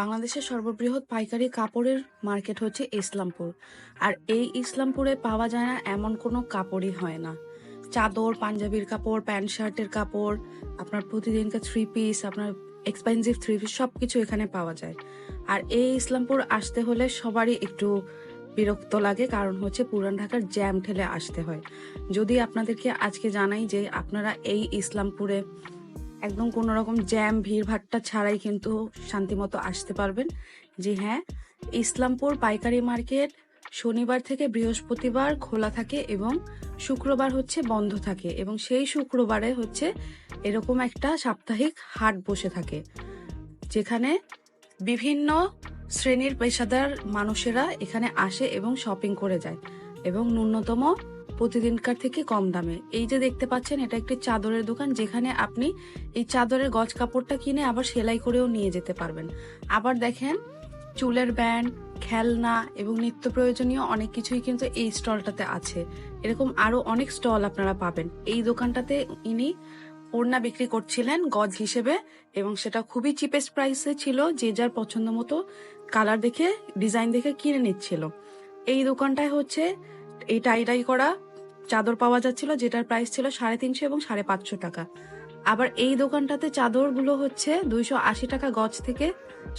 বাংলাদেশের সর্ববৃহৎ পাইকারি কাপড়ের মার্কেট হচ্ছে ইসলামপুর। আর এই ইসলামপুরে পাওয়া যায় না এমন কোনো কাপড়ই হয় না। চাদর, পাঞ্জাবির কাপড়, প্যান্ট শার্টের কাপড়, আপনার প্রতিদিনকার থ্রি পিস আপনার এক্সপেন্সিভ থ্রি পিস সব কিছু এখানে পাওয়া যায়। আর এই ইসলামপুর আসতে হলে সবারই একটু বিরক্ত লাগে, কারণ হচ্ছে পুরান ঢাকার জ্যাম ঠেলে আসতে হয়। যদি আপনাদেরকে আজকে জানাই যে আপনারা এই ইসলামপুরে একদম কোনো রকম জ্যাম ভিড় ভাট্টা ছাড়াই কিন্তু শান্তিমতো আসতে পারবেন। যে হ্যাঁ ইসলামপুর পাইকারি মার্কেট শনিবার থেকে বৃহস্পতিবার খোলা থাকে এবং শুক্রবার হচ্ছে বন্ধ থাকে এবং সেই শুক্রবারে হচ্ছে এরকম একটা সাপ্তাহিক হাট বসে থাকে, যেখানে বিভিন্ন শ্রেণির পেশাদার মানুষেরা এখানে আসে এবং শপিং করে যায় এবং ন্যূনতম প্রতিদিনকার থেকে কম দামে। এই যে দেখতে পাচ্ছেন, এটা একটি চাদরের দোকান যেখানে আপনি এই চাদরের গজ কাপড়টা কিনে আবার সেলাই করেও নিয়ে যেতে পারবেন। আবার দেখেন, চুলের ব্যান্ড, খেলনা এবং নিত্য প্রয়োজনীয় অনেক কিছুই কিন্তু এই স্টলটাতে আছে। এরকম আরও অনেক স্টল আপনারা পাবেন। এই দোকানটাতে ইনি ওড়না বিক্রি করছিলেন গজ হিসেবে এবং সেটা খুবই চিপেস্ট প্রাইসে ছিল, যে যার পছন্দ মতো কালার দেখে ডিজাইন দেখে কিনে নিচ্ছিল। এই দোকানটায় হচ্ছে এই টাই করা চাদর পাওয়া যাচ্ছিল, যেটার প্রাইস ছিল সাড়ে তিনশো এবং সাড়ে পাঁচশো টাকা। আবার এই দোকানটাতে চাদরগুলো হচ্ছে দুইশো আশি টাকা গজ থেকে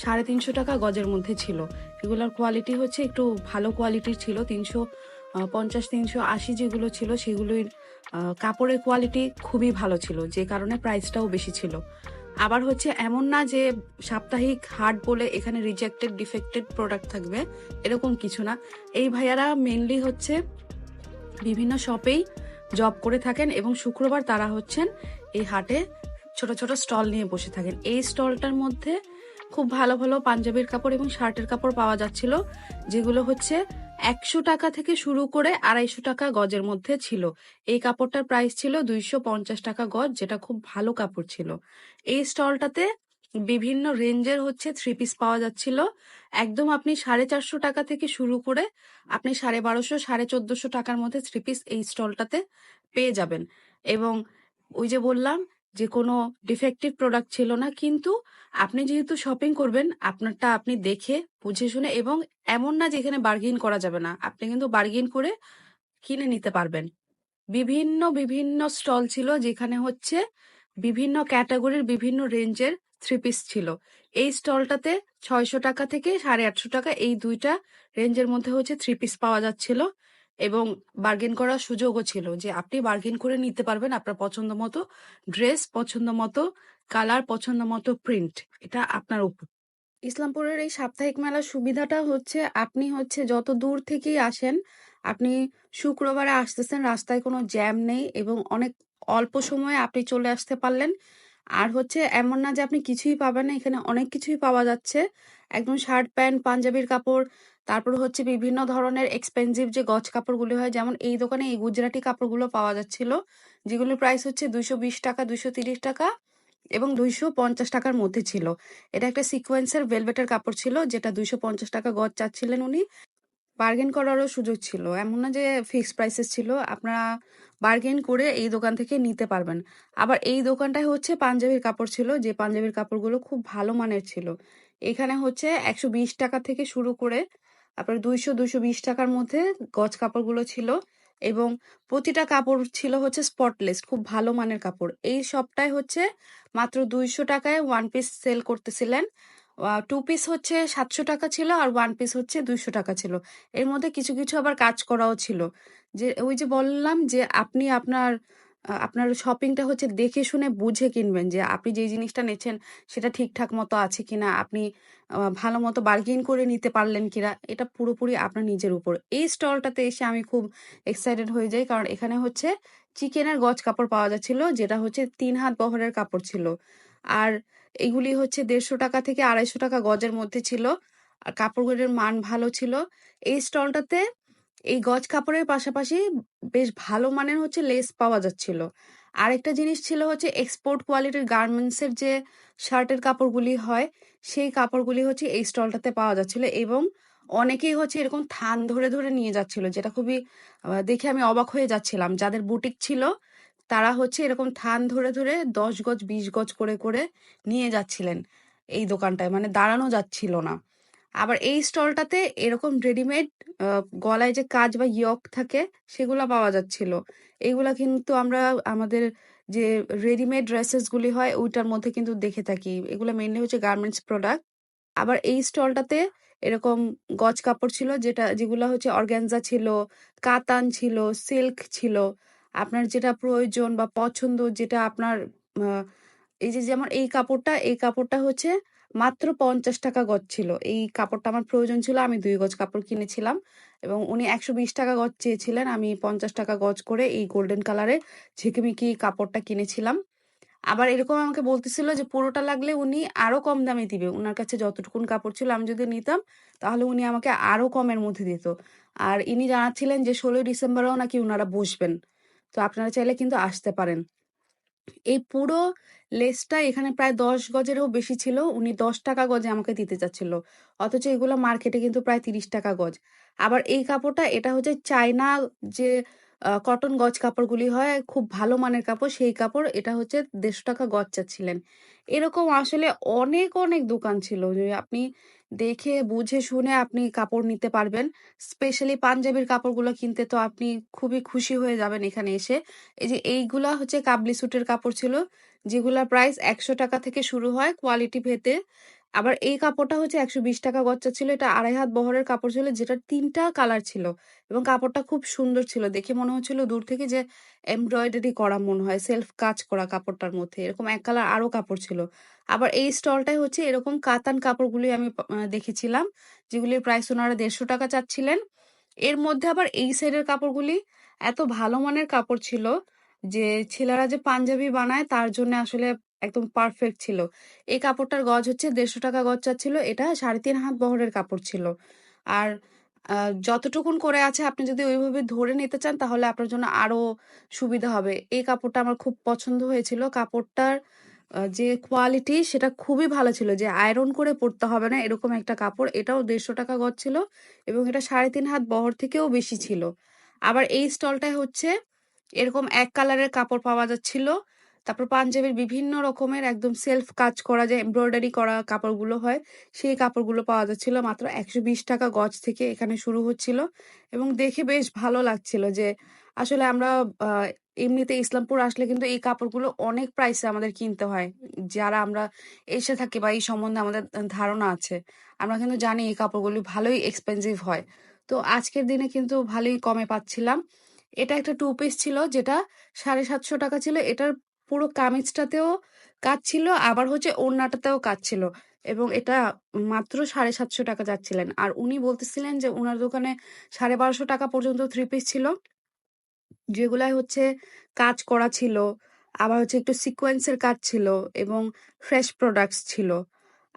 সাড়ে তিনশো টাকা গজের মধ্যে ছিল। এগুলোর কোয়ালিটি হচ্ছে একটু ভালো কোয়ালিটির ছিল, তিনশো পঞ্চাশ, তিনশো আশি যেগুলো ছিল, সেগুলোই কাপড়ের কোয়ালিটি খুবই ভালো ছিল, যে কারণে প্রাইসটাও বেশি ছিল। আবার হচ্ছে এমন না যে সাপ্তাহিক হাট বলে এখানে রিজেক্টেড ডিফেক্টেড প্রোডাক্ট থাকবে, এরকম কিছু না। এই ভাইয়ারা মেনলি হচ্ছে বিভিন্ন শপেই জব করে থাকেন এবং শুক্রবার তারা হচ্ছেন এই হাটে ছোট ছোট স্টল নিয়ে বসে থাকেন। এই স্টলটার মধ্যে খুব ভালো ভালো পাঞ্জাবির কাপড় এবং শার্টের কাপড় পাওয়া যাচ্ছিল, যেগুলো হচ্ছে একশো টাকা থেকে শুরু করে আড়াইশো টাকা গজের মধ্যে ছিল। এই কাপড়টার প্রাইস ছিল দুইশো পঞ্চাশ টাকা গজ, যেটা খুব ভালো কাপড় ছিল। এই স্টলটাতে বিভিন্ন রেঞ্জের হচ্ছে থ্রি পিস পাওয়া যাচ্ছিল। একদম আপনি সাড়ে চারশো টাকা থেকে শুরু করে আপনি সাড়ে বারোশো, সাড়ে চোদ্দশো টাকার মধ্যে থ্রি পিস এই স্টলটাতে পেয়ে যাবেন। এবং ওই যে বললাম যে কোনো ডিফেক্টিভ প্রোডাক্ট ছিল না, কিন্তু আপনি যেহেতু শপিং করবেন, আপনারটা আপনি দেখে, বুঝে শুনে এবং এমন না যে এখানে বার্গেন করা যাবে না, আপনি কিন্তু বার্গেন করে কিনে নিতে পারবেন। বিভিন্ন বিভিন্ন স্টল ছিল যেখানে হচ্ছে বিভিন্ন ক্যাটাগরির বিভিন্ন রেঞ্জের থ্রি পিস ছিল। এই স্টলটাতে ছয়শো টাকা থেকে সাড়ে আটশো টাকা এই দুইটা রেঞ্জের মধ্যে হচ্ছে থ্রি পিস পাওয়া যাচ্ছিল। এবং বার্গেন করার সুযোগও ছিল যে আপনি বার্গেন করে নিতে পারবেন আপনার পছন্দ মতো ড্রেস পছন্দ মতো কালার পছন্দ মতো প্রিন্ট এটা আপনার উপর। ইসলামপুরের এই সাপ্তাহিক মেলার সুবিধাটা হচ্ছে আপনি হচ্ছে যত দূর থেকেই আসেন, আপনি শুক্রবারে আসতেছেন, রাস্তায় কোনো জ্যাম নেই এবং অনেক অল্প সময়ে আপনি চলে আসতে পারলেন। আর হচ্ছে এমন না যে আপনি কিছুই পাবেন না, এখানে অনেক কিছুই পাওয়া যাচ্ছে। একদম শার্ট প্যান্ট পাঞ্জাবির কাপড় তারপর হচ্ছে বিভিন্ন ধরনের এক্সপেন্সিভ যে গজ কাপড়গুলো হয়, যেমন এই দোকানে এই গুজরাটি কাপড়গুলো পাওয়া যাচ্ছিল, যেগুলোর প্রাইস হচ্ছে দুইশো বিশ টাকা, দুইশো তিরিশ টাকা এবং দুইশো পঞ্চাশ টাকার মধ্যে ছিল। এটা একটা সিকোয়েন্সের ভেলভেটের কাপড় ছিল, যেটা দুইশো পঞ্চাশ টাকা গজ চাচ্ছিলেন উনি। বার্গেন করারও সুযোগ ছিল। এমন না যে ফিক্স প্রাইসেস ছিল, আপনারা বার্গেন করে এই দোকান থেকে নিতে পারবেন। আবার এই দোকানটায় হচ্ছে পাঞ্জাবির কাপড় ছিল, যে পাঞ্জাবির কাপড়গুলো খুব ভালো মানের ছিল। এখানে হচ্ছে একশো বিশ টাকা থেকে শুরু করে আপনার দুইশো দুইশো বিশ টাকার মধ্যে গজ কাপড়গুলো ছিল এবং প্রতিটা কাপড় ছিল হচ্ছে স্পটলেস খুব ভালো মানের কাপড়। এই সবটাই হচ্ছে মাত্র দুইশো টাকায় ওয়ান পিস সেল করতেছিলেন। টু পিস হচ্ছে সাতশো টাকা ছিল আর ওয়ান পিস হচ্ছে দুইশো টাকা ছিল। এর মধ্যে কিছু কিছু আবার কাজ করাও ছিল। যে, ওই যে বললাম যে, আপনি আপনার আপনার শপিংটা হচ্ছে দেখে শুনে বুঝে কিনবেন যে আপনি যে জিনিসটা নিচ্ছেন সেটা ঠিকঠাক মতো আছে কিনা, আপনি ভালো মতো বার্গেন করে নিতে পারলেন কিনা, এটা পুরোপুরি আপনার নিজের উপর। এই স্টলটাতে এসে আমি খুব এক্সাইটেড হয়ে যাই, কারণ এখানে হচ্ছে চিকেনের গজ কাপড় পাওয়া যাচ্ছিল, যেটা হচ্ছে তিন হাত বহরের কাপড় ছিল। আর এগুলি হচ্ছে দেড়শো টাকা থেকে আড়াইশো টাকা গজের মধ্যে ছিল, আর কাপড়গুলির মান ভালো ছিল। এই স্টলটাতে এই গজ কাপড়ের পাশাপাশি বেশ ভালো মানের হচ্ছে লেস পাওয়া যাচ্ছিল। আরেকটা জিনিস ছিল হচ্ছে এক্সপোর্ট কোয়ালিটির গার্মেন্টস এর যে শার্টের কাপড়গুলি হয়, সেই কাপড়গুলি হচ্ছে এই স্টলটাতে পাওয়া যাচ্ছিল এবং অনেকেই হচ্ছে এরকম থান ধরে ধরে নিয়ে যাচ্ছিল, যেটা খুবই দেখে আমি অবাক হয়ে যাচ্ছিলাম। যাদের বুটিক ছিল, তারা হচ্ছে এরকম থান ধরে ধরে দশ গজ, বিশ গজ করে করে নিয়ে যাচ্ছিলেন এই দোকানটায় মানে দাঁড়ানো যাচ্ছিল না। আবার এই স্টলটাতে এরকম রেডিমেড গলায় যে কাজ বা ইয়ক থাকে, সেগুলা পাওয়া যাচ্ছিল। এইগুলা কিন্তু আমরা আমাদের যে রেডিমেড ড্রেসেস গুলি হয়, ওইটার মধ্যে কিন্তু দেখে থাকি। এগুলো মেনলি হচ্ছে গার্মেন্টস প্রোডাক্ট আবার এই স্টলটাতে এরকম গজ কাপড় ছিল, যেটা, যেগুলো হচ্ছে অর্গ্যানজা ছিল, কাতান ছিল সিল্ক ছিল। আপনার যেটা প্রয়োজন বা পছন্দ, যেটা আপনার এই যে যেমন এই কাপড়টা এই কাপড়টা হচ্ছে মাত্র পঞ্চাশ টাকা গজ ছিল। এই কাপড়টা আমার প্রয়োজন ছিল, আমি দুই গজ কাপড় কিনেছিলাম এবং উনি একশো বিশ টাকা গজ চেয়েছিলেন। আমি পঞ্চাশ টাকা গজ করে এই গোল্ডেন কালারের ঝিকিমিকি কাপড়টা কিনেছিলাম। আবার এরকম আমাকে বলতেছিল যে, পুরোটা লাগলে উনি আরও কম দামে দিবে। উনার কাছে যতটুকুন কাপড় ছিল, আমি যদি নিতাম, তাহলে উনি আমাকে আরও কমের মধ্যে দিত। আর ইনি জানাচ্ছিলেন যে, ষোলোই ডিসেম্বরেও নাকি উনারা বসবেন। তো আপনারা চাইলে কিন্তু আসতে পারেন। এই পুরো লেসটা এখানে প্রায় দশ গজেরও বেশি ছিল। উনি দশ টাকা গজে আমাকে দিতে চাচ্ছিল। অথচ এগুলো মার্কেটে কিন্তু প্রায় তিরিশ টাকা গজ। আবার এই কাপড়টা, এটা হচ্ছে চায়না যে কটন গজ কাপড়গুলি হয়, খুব ভালো মানের কাপড়, সেই কাপড় এটা হচ্ছে দেড়শো টাকা গজ চাচ্ছিলেন। এরকম আসলে অনেক অনেক দোকান ছিল যে, আপনি দেখে, বুঝে, শুনে আপনি কাপড় নিতে পারবেন। স্পেশালি পাঞ্জাবির কাপড়গুলো কিনতে তো আপনি খুবই খুশি হয়ে যাবেন এখানে এসে। এই যে এইগুলা হচ্ছে কাবলি স্যুটের কাপড় ছিল যেগুলা প্রাইস একশো টাকা থেকে শুরু হয় কোয়ালিটি ভেদে। আবার এই কাপড়টা হচ্ছে একশো বিশ টাকা গচ্চা ছিল। এটা আড়াই হাত বহরের কাপড় ছিল যেটা তিনটা কালার ছিল এবং কাপড়টা খুব সুন্দর ছিল। দেখে মনে হচ্ছিল দূর থেকে যে এমব্রয়ডারি করা মনে হয়, সেলফ কাজ করা কাপড়টার মধ্যে। এরকম এক কালার আরও কাপড় ছিল। আবার এই স্টলটাই হচ্ছে এরকম কাতান কাপড়গুলি আমি দেখেছিলাম, যেগুলির প্রাইস ওনারা দেড়শো টাকা চাচ্ছিলেন। এর মধ্যে আবার এই সাইডের কাপড়গুলি এত ভালো মানের কাপড় ছিল যে ছেলেরা যে পাঞ্জাবি বানায় তার জন্য আসলে একদম পারফেক্ট ছিল। এই কাপড়টার গজ হচ্ছে দেড়শো টাকা গজ চাচ্ছিল, এটা সাড়ে তিন হাত বহরের কাপড় ছিল। আর যতটুকুন করে আছে আপনি যদি ওইভাবে ধরে নিতে চান তাহলে আপনার জন্য আরও সুবিধা হবে। এই কাপড়টা আমার খুব পছন্দ হয়েছিল। কাপড়টার যে কোয়ালিটি সেটা খুবই ভালো ছিল যে আয়রন করে পরতে হবে না এরকম একটা কাপড়। এটাও দেড়শো টাকা গজ ছিল এবং এটা সাড়ে তিন হাত বহর থেকেও বেশি ছিল। আবার এই স্টলটায় হচ্ছে এরকম এক কালারের কাপড় পাওয়া যাচ্ছিল। তারপর পাঞ্জাবের বিভিন্ন রকমের একদম সেলফ কাজ করা যে এমব্রয়ডারি করা কাপড়গুলো হয়, সেই কাপড়গুলো পাওয়া যাচ্ছিল মাত্র একশো বিশ টাকা গজ থেকে এখানে শুরু হচ্ছিল এবং দেখে বেশ ভালো লাগছিল যে আসলে আমরা এমনিতে ইসলামপুর আসলে কিন্তু এই কাপড়গুলো অনেক প্রাইসে আমাদের কিনতে হয়। যারা আমরা এসে থাকি বা এই সম্বন্ধে আমাদের ধারণা আছে, আমরা কিন্তু জানি এই কাপড়গুলো ভালোই এক্সপেন্সিভ হয়। তো আজকের দিনে কিন্তু ভালোই কমে পাচ্ছিলাম। এটা একটা টু পিস ছিল যেটা সাড়ে সাতশো টাকা ছিল। এটার পুরো কামিজটাতেও কাজ ছিল, আবার হচ্ছে ওড়নাটাতেও কাজ ছিল। এবং এটা মাত্র সাড়ে সাতশো টাকা যাচ্ছিলেন। আর উনি বলতেছিলেন যে ওনার দোকানে সাড়ে বারোশো টাকা পর্যন্ত থ্রি পিস ছিল, যেগুলাই হচ্ছে কাজ করা ছিল, আবার হচ্ছে একটু সিকোয়েন্সের কাজ ছিল এবং ফ্রেশ প্রোডাক্টস ছিল।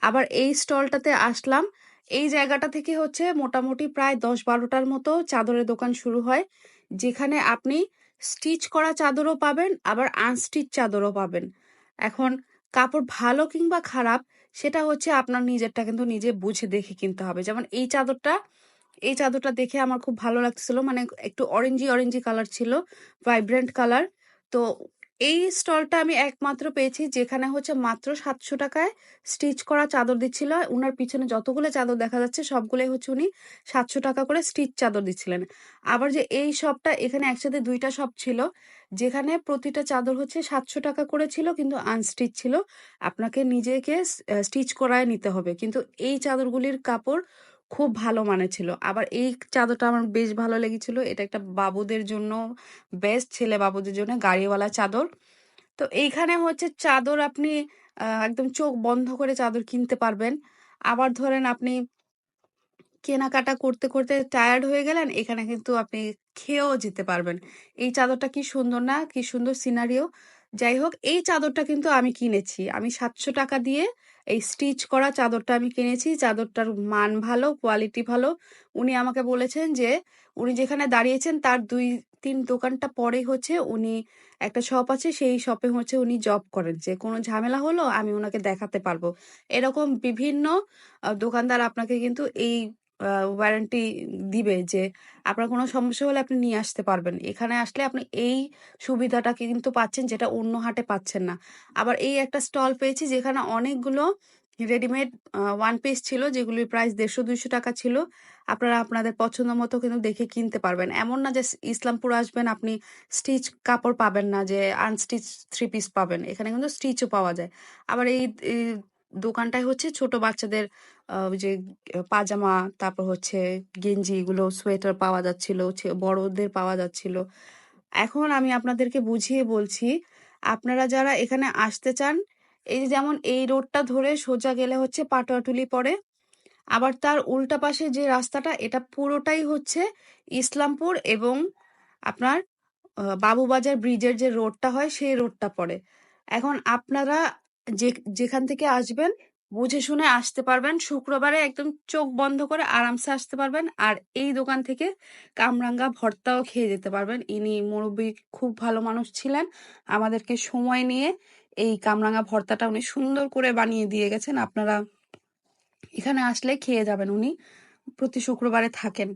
আবার এই স্টলটাতে আসলাম, এই জায়গাটা থেকে হচ্ছে মোটামুটি প্রায় দশ বারোটার মতো চাদরের দোকান শুরু হয়, যেখানে আপনি স্টিচ করা চাদরও পাবেন, আবার আনস্টিচ চাদরও পাবেন। এখন কাপড় ভালো কিংবা খারাপ, সেটা হচ্ছে আপনার নিজেরটা কিন্তু নিজে বুঝে দেখে কিনতে হবে। যেমন এই চাদরটা এই চাদরটা দেখে আমার খুব ভালো লাগছিল মানে একটু অরেঞ্জি অরেঞ্জি কালার ছিল ভাইব্রেন্ট কালার তো এই স্টলটা আমি একমাত্র পেয়েছি যেখানে হচ্ছে মাত্র সাতশো টাকায় স্টিচ করা চাদর দিচ্ছিল। উনার পিছনে যতগুলো চাদর দেখা যাচ্ছে সবগুলোই হচ্ছে উনি সাতশো টাকা করে স্টিচ চাদর দিচ্ছিলেন। আবার যে এই শপটা এখানে একসাথে দুইটা শপ ছিল, যেখানে প্রতিটা চাদর হচ্ছে সাতশো টাকা করে ছিল কিন্তু আনস্টিচ ছিল। আপনাকে নিজেকে স্টিচ করায় নিতে হবে। কিন্তু এই চাদরগুলির কাপড় খুব ভালো মানের ছিল। আবার এই চাদরটা আমার বেশ ভালো লেগেছিল। এটা একটা বাবুদের জন্য বেস্ট ছেলে বাবুদের জন্য গাড়িওয়ালা চাদর। তো এইখানে হচ্ছে চাদর আপনি একদম চোখ বন্ধ করে চাদর কিনতে পারবেন। আবার ধরেন আপনি কেনাকাটা করতে করতে টায়ার্ড হয়ে গেলেন, এখানে কিন্তু আপনি খেয়েও যেতে পারবেন। এই চাদরটা কি সুন্দর না, কি সুন্দর সিনারিও যাই হোক, এই চাদরটা কিন্তু আমি কিনেছি। আমি সাতশো টাকা দিয়ে এই স্টিচ করা চাদরটা আমি কিনেছি, চাদরটার মান ভালো কোয়ালিটি ভালো। উনি আমাকে বলেছেন যে, উনি যেখানে দাঁড়িয়েছেন তার দুই তিন দোকানটা পরে হচ্ছে উনি একটা শপ আছে, সেই শপে হচ্ছে উনি জব করেন। যে কোনো ঝামেলা হলো আমি ওনাকে দেখাতে পারব। এরকম বিভিন্ন দোকানদার আপনাকে কিন্তু এই ওয়ারেন্টি দিবে যে, আপনার কোনো সমস্যা হলে আপনি নিয়ে আসতে পারবেন। এখানে আসলে আপনি এই সুবিধাটা কিন্তু পাচ্ছেন যেটা অন্য হাটে পাচ্ছেন না। আবার এই একটা স্টল পেয়েছি যেখানে অনেকগুলো রেডিমেড ওয়ান পিস ছিল, যেগুলির প্রাইস দেড়শো, দুইশো টাকা ছিল। আপনারা আপনাদের পছন্দ মতো কিন্তু দেখে কিনতে পারবেন। এমন না যে ইসলামপুর আসবেন, আপনি স্টিচ কাপড় পাবেন না যে আনস্টিচ থ্রি পিস পাবেন। এখানে কিন্তু স্টিচও পাওয়া যায়। আবার এই এই দোকানটায় হচ্ছে ছোট বাচ্চাদের যে পাজামা, তারপর হচ্ছে গেঞ্জি, এগুলো সোয়েটার পাওয়া যাচ্ছিল বড়দের পাওয়া যাচ্ছিল। এখন আমি আপনাদেরকে বুঝিয়ে বলছি, আপনারা যারা এখানে আসতে চান, এই যেমন এই রোডটা ধরে সোজা গেলে হচ্ছে পাটুয়াটুলি পড়ে, আবার তার উল্টা পাশে যে রাস্তাটা, এটা পুরোটাই হচ্ছে ইসলামপুর এবং আপনার বাবুবাজার ব্রিজের যে রোডটা হয়, সেই রোডটা পড়ে। এখন আপনারা যে, যেখান থেকে আসবেন, বুঝে শুনে আসতে পারবেন। শুক্রবারে একদম চোখ বন্ধ করে আরামসে আসতে পারবেন। আর এই দোকান থেকে কামরাঙ্গা ভর্তাও খেয়ে যেতে পারবেন। ইনি মুরব্বী খুব ভালো মানুষ ছিলেন। আমাদেরকে সময় নিয়ে এই কামরাঙ্গা ভর্তাটা উনি সুন্দর করে বানিয়ে দিয়ে গেছেন। আপনারা এখানে আসলে খেয়ে যাবেন উনি। প্রতি শুক্রবারে থাকেন।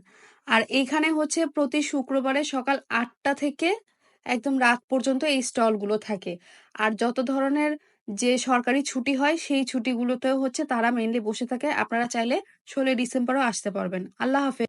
আর এইখানে হচ্ছে প্রতি শুক্রবারে সকাল আটটা থেকে একদম রাত পর্যন্ত এই স্টলগুলো থাকে। আর যত ধরনের যে সরকারি ছুটি হয়, সেই ছুটিগুলোতেও হচ্ছে তারা মেনলি বসে থাকে। আপনারা চাইলে ষোলোই ডিসেম্বরও আসতে পারবেন। আল্লাহ হাফেজ।